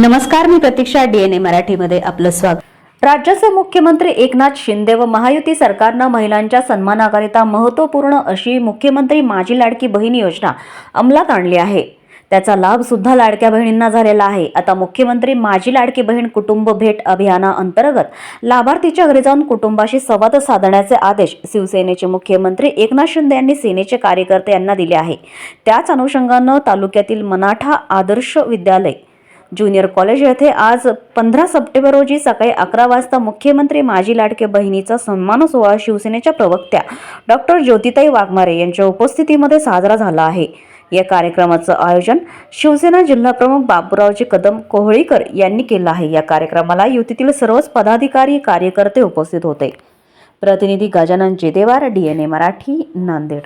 नमस्कार मी प्रतीक्षा डीएनए मराठीमध्ये आपलं स्वागत. राज्याचे मुख्यमंत्री एकनाथ शिंदे व महायुती सरकारनं महिलांच्या सन्मानाकरिता महत्त्वपूर्ण अशी मुख्यमंत्री माझी लाडकी बहीण योजना अंमलात आणली आहे. त्याचा लाभ सुद्धा लाडक्या बहिणींना झालेला आहे. आता मुख्यमंत्री माझी लाडकी बहीण कुटुंब भेट अभियानाअंतर्गत लाभार्थीच्या घरी जाऊन कुटुंबाशी संवाद साधण्याचे आदेश शिवसेनेचे मुख्यमंत्री एकनाथ शिंदे यांनी सेनेचे कार्यकर्ते यांना दिले आहे. त्याच अनुषंगानं तालुक्यातील मनाठा आदर्श विद्यालय ज्युनियर कॉलेज येथे आज पंधरा सप्टेंबर रोजी सकाळी अकरा वाजता मुख्यमंत्री माजी लाडके बहिणीचा सन्मान सोहळा शिवसेनेच्या प्रवक्त्या डॉक्टर ज्योतिताई वाघमारे यांच्या उपस्थितीमध्ये साजरा झाला आहे. या कार्यक्रमाचं आयोजन शिवसेना जिल्हाप्रमुख बाबूरावजी कदम कोहळीकर यांनी केलं आहे. या कार्यक्रमाला युतीतील सर्वच पदाधिकारी कार्यकर्ते उपस्थित होते. प्रतिनिधी गजानन जेदेवार डीएनए मराठी नांदेड.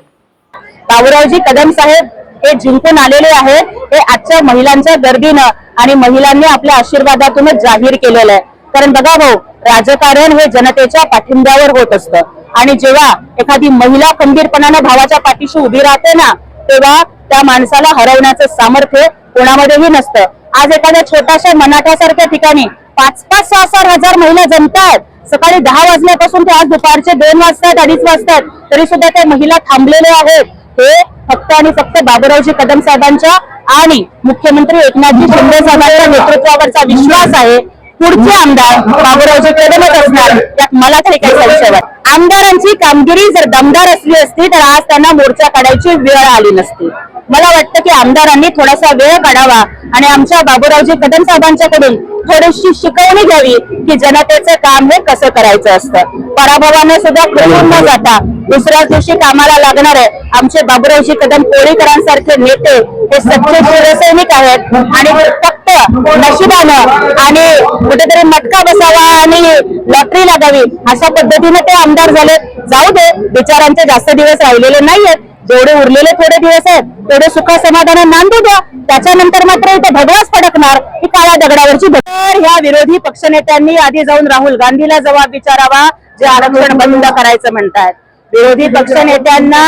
बाबूरावजी कदम साहेब हे जिंकून आलेले आहेत हे आजच्या महिलांच्या गर्दीनं आणि महिलांनी आपल्या आशीर्वादातूनच जाहीर केलेलं आहे. कारण बघा भाऊ राजकारण हे जनतेच्या पाठिंब्यावर होत असतं. आणि जेव्हा एखादी महिला खंबीरपणानं भावाच्या पाठीशी उभी राहते ना तेव्हा त्या माणसाला हरवण्याचं सामर्थ्य कोणामध्येही नसतं. आज एखाद्या छोट्याशा मनाठ्यासारख्या ठिकाणी पाच पाच सहा सहा हजार महिला जमतात. सकाळी दहा वाजल्यापासून ते आज दुपारचे दोन वाजतात अडीच वाजतात तरी सुद्धा त्या महिला थांबलेल्या आहेत. हे फक्त आणि फक्त बाबूरावजी कदम साहेबांच्या आणि मुख्यमंत्री एकनाथजी शिंदे साहेबांच्या नेतृत्वावरचा विश्वास आहे. पुढचे आमदार बाबूरावजी कदमच असणार. मला तरी काही संशय वाटत आमदारांची कामगिरी जर दमदार असली असती तर आज त्यांना मोर्चा काढायची वेळ आली नसती. मला वाटतं की आमदारांनी थोडासा वेळ काढावा आणि आमच्या बाबूरावजी कदम साहेबांच्याकडून थोडीशी शिकवणी घ्यावी की जनतेचं काम हे कसं करायचं असतं. पराभवाने सुद्धा खचून न जाता. दुसऱ्याच दिवशी कामाला लागणारे आमचे बाबूरावजी कदम कोळीकरांसारखे नेते हे सच्चे शिवसैनिक आहेत आणि फक्त नशिबानं आणि कुठेतरी मटका बसावा आणि लॉटरी लागावी अशा पद्धतीने ते आमदार झाले. जाऊ दे बिचारांचे जास्त दिवस राहिलेले नाहीयेत जेवढे उरलेले थोडे दिवस आहेत तेवढे सुख समाधान नांदू द्या. त्याच्यानंतर मात्र इथे भगवाच फडकणार. ही काळ्या दगडावरची भर ह्या विरोधी पक्षनेत्यांनी आधी जाऊन राहुल गांधीला जबाब विचारावा जे आरक्षण बंद करायचं म्हणतायत. विरोधी पक्षनेत्यांना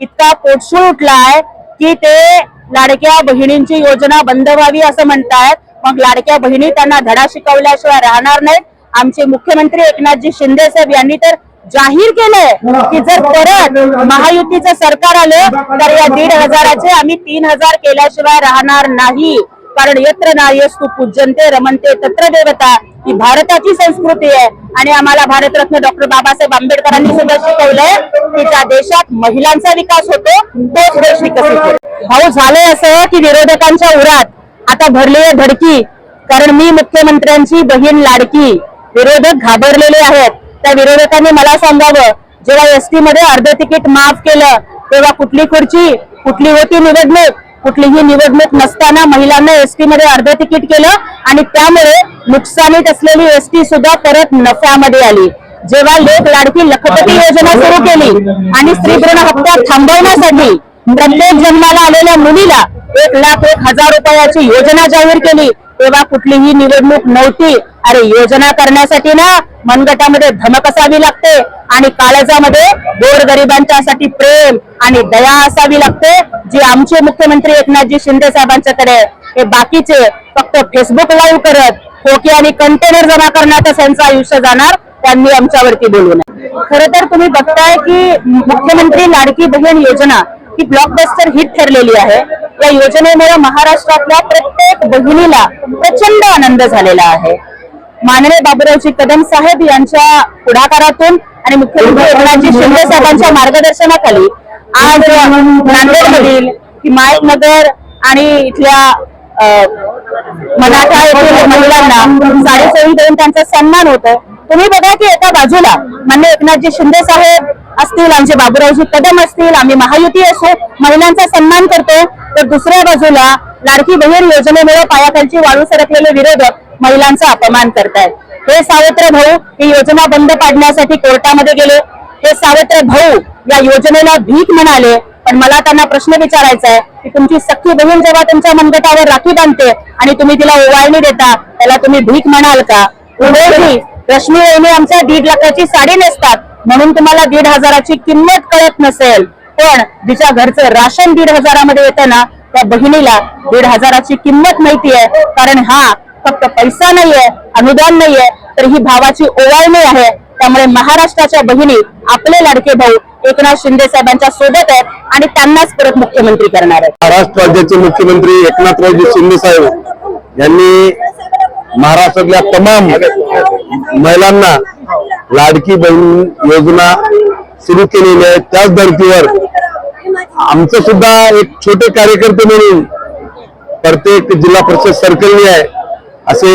इतका पोटशूळ उठलाय की ते लाडक्या बहिणींची योजना बंद व्हावी असं म्हणतायत. मग लाडक्या बहिणी त्यांना धडा शिकवल्याशिवाय राहणार नाहीत. आमचे मुख्यमंत्री एकनाथजी शिंदे साहेब यांनी तर जाहीर केलंय की जर परत महायुतीचं सरकार आलं तर या दीड हजाराचे आम्ही तीन हजार केल्याशिवाय राहणार नाही. कारण यत्र नार्यस्तू पूजनते रमनते तत्र देवता ही भारताची संस्कृती आहे. आणि आम्हाला भारतरत्न डॉक्टर बाबासाहेब आंबेडकरांनी सुद्धा शिकवलंय की ज्या देशात महिलांचा विकास होतो तोच देश विकसित होतो. भाऊ झालंय असं की विरोधकांच्या उरात आता भरली आहे धडकी कारण मी मुख्यमंत्र्यांची बहीण लाडकी विरोधक घाबरलेले आहेत. त्या विरोधकांनी मला सांगावं जेव्हा एसटी मध्ये अर्ध तिकीट माफ केलं तेव्हा कुठली खुर्ची कुठली होती निवडणूक? कुठलीही निवडणूक नसताना महिलांना एसटी मध्ये अर्ध तिकीट केलं आणि त्यामुळे नुकसानीत असलेली एसटी सुद्धा परत नफ्यामध्ये आली. जेव्हा लोक लाडकी लखपती योजना सुरू केली आणि स्त्रीभ्रूण हत्या थांबवण्यासाठी प्रत्येक जन्माला आलेल्या मुलीला एक लाख एक हजार रुपयाची योजना जाहीर केली. तेव्हा कुठलीही निवडणूक नव्हती. अरे योजना करण्यासाठी ना मनगटामध्ये धमक असावी लागते आणि काळजामध्ये गोरगरिबांच्यासाठी प्रेम आणि दया असावी लागते जी आमचे मुख्यमंत्री एकनाथजी शिंदे साहेबांच्याकडे हे बाकीचे फक्त फेसबुक लाईव्ह करत खोके आणि कंटेनर जमा करण्यातच त्यांचं आयुष्य जाणार त्यांनी आमच्यावरती बोलू नये. खरं तर तुम्ही बघताय की मुख्यमंत्री लाडकी बहीण योजना ही ब्लॉकबस्टर हिट ठरलेली आहे. या योजनेमुळे महाराष्ट्रातल्या प्रत्येक बहिणीला प्रचंड आनंद झालेला आहे. माननीय बाबूरावजी कदम साहेब यांच्या पुढाकारातून आणि मुख्यमंत्री एकनाथजी शिंदे साहेबांच्या मार्गदर्शनाखाली आज नांदेडमधील हिमायतनगर आणि इथल्या अं, मराठा येथील महिलांना. साडेचोवीस देऊन त्यांचा सन्मान होतो. तुम्ही बघा की एका बाजूला मान्य एकनाथजी शिंदे साहेब असतील आमचे बाबूरावजी कदम असतील आम्ही महायुती असू महिलांचा सन्मान करतो. तर दुसऱ्या बाजूला लाडकी बहीण योजनेमुळे पायाखालची वाळू सरकलेले विरोधक महिलांचा अपमान करतायत. हे सावत्र भाऊ ही योजना बंद पाडण्यासाठी कोर्टामध्ये गेले. हे सावत्र भाऊ या योजनेला भीक म्हणाले. पण मला त्यांना प्रश्न विचारायचा आहे की तुमची सख्खी बहीण जेव्हा तुमच्या मनगटावर राखी बांधते आणि तुम्ही तिला ओवाळणी देता त्याला तुम्ही भीक म्हणाल का? उदयजी रश्मी वहिनी आमच्या दीड लाखाची साडी नेसतात म्हणून तुम्हाला दीड हजाराची किंमत कळत नसेल. पण तिच्या घरचं राशन दीड हजारामध्ये येतं ना त्या बहिणीला दीड हजाराची किंमत माहितीये कारण हा फक्त पैसा नाहीये अनुदान नाहीये तर ही भावाची ओवाळणी आहे. त्यामुळे महाराष्ट्राच्या बहिणी आपले लाडके भाऊ एकनाथ शिंदे साहेबांच्या सोबत आहेत आणि त्यांनाच परत मुख्यमंत्री करणार आहेत. महाराष्ट्र राज्याचे मुख्यमंत्री एकनाथरावजी शिंदे साहेब यांनी महाराष्ट्रातल्या तमाम महिलांना लाडकी बहीण योजना सुरू केलेली आहे. त्याच धर्तीवर आमचं सुद्धा एक छोटे कार्यकर्ते म्हणून प्रत्येक जिल्हा परिषद सरकारी आहे. असे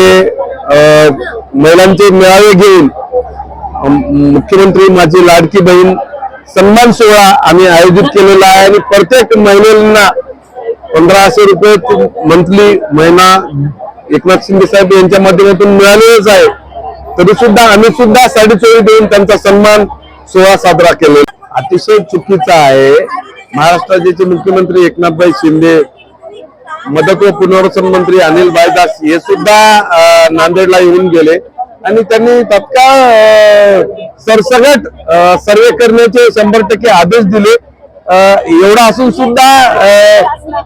महिलांचे मेळावे घेऊन मुख्यमंत्री माझी लाडकी बहीण सन्मान सोहळा आम्ही आयोजित केलेला आहे आणि प्रत्येक महिलांना पंधराशे रुपये मंथली महिना एकनाथ शिंदे साहेब यांच्या माध्यमातून मिळालेलंच आहे. तरी सुद्धा आम्ही सुद्धा साडेचोरी देऊन त्यांचा सन्मान सोहळा साजरा केलेला अतिशय चुकीचा आहे. महाराष्ट्राचे मुख्यमंत्री एकनाथभाई शिंदे मदत व पुनर्वसन मंत्री अनिल बायदास हे सुद्धा नांदेडला येऊन गेले. आणि त्यांनी तत्काळ सरसगट सर्वे करण्याचे शंभर टक्के आदेश दिले. एवढा असून सुद्धा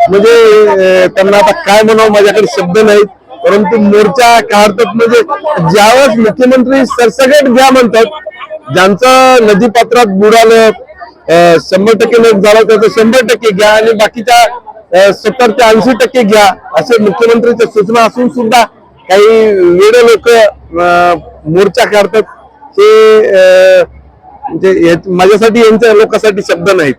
म्हणजे त्यांना आता काय म्हणावं माझ्याकडे शब्द नाहीत. परंतु मोर्चा काढतात म्हणजे ज्यावेळेस मुख्यमंत्री सरसगट घ्या म्हणतात ज्यांचं नदीपात्रात बुडालं शंभर टक्के लोक झालं त्याचं शंभर टक्के घ्या आणि बाकीच्या सत्तर ते ऐंशी टक्के घ्या असे मुख्यमंत्र्यांच्या सूचना असून सुद्धा काही वेळ लोक मोर्चा काढतात हे म्हणजे माझ्यासाठी यांच्या लोकांसाठी शब्द नाहीत.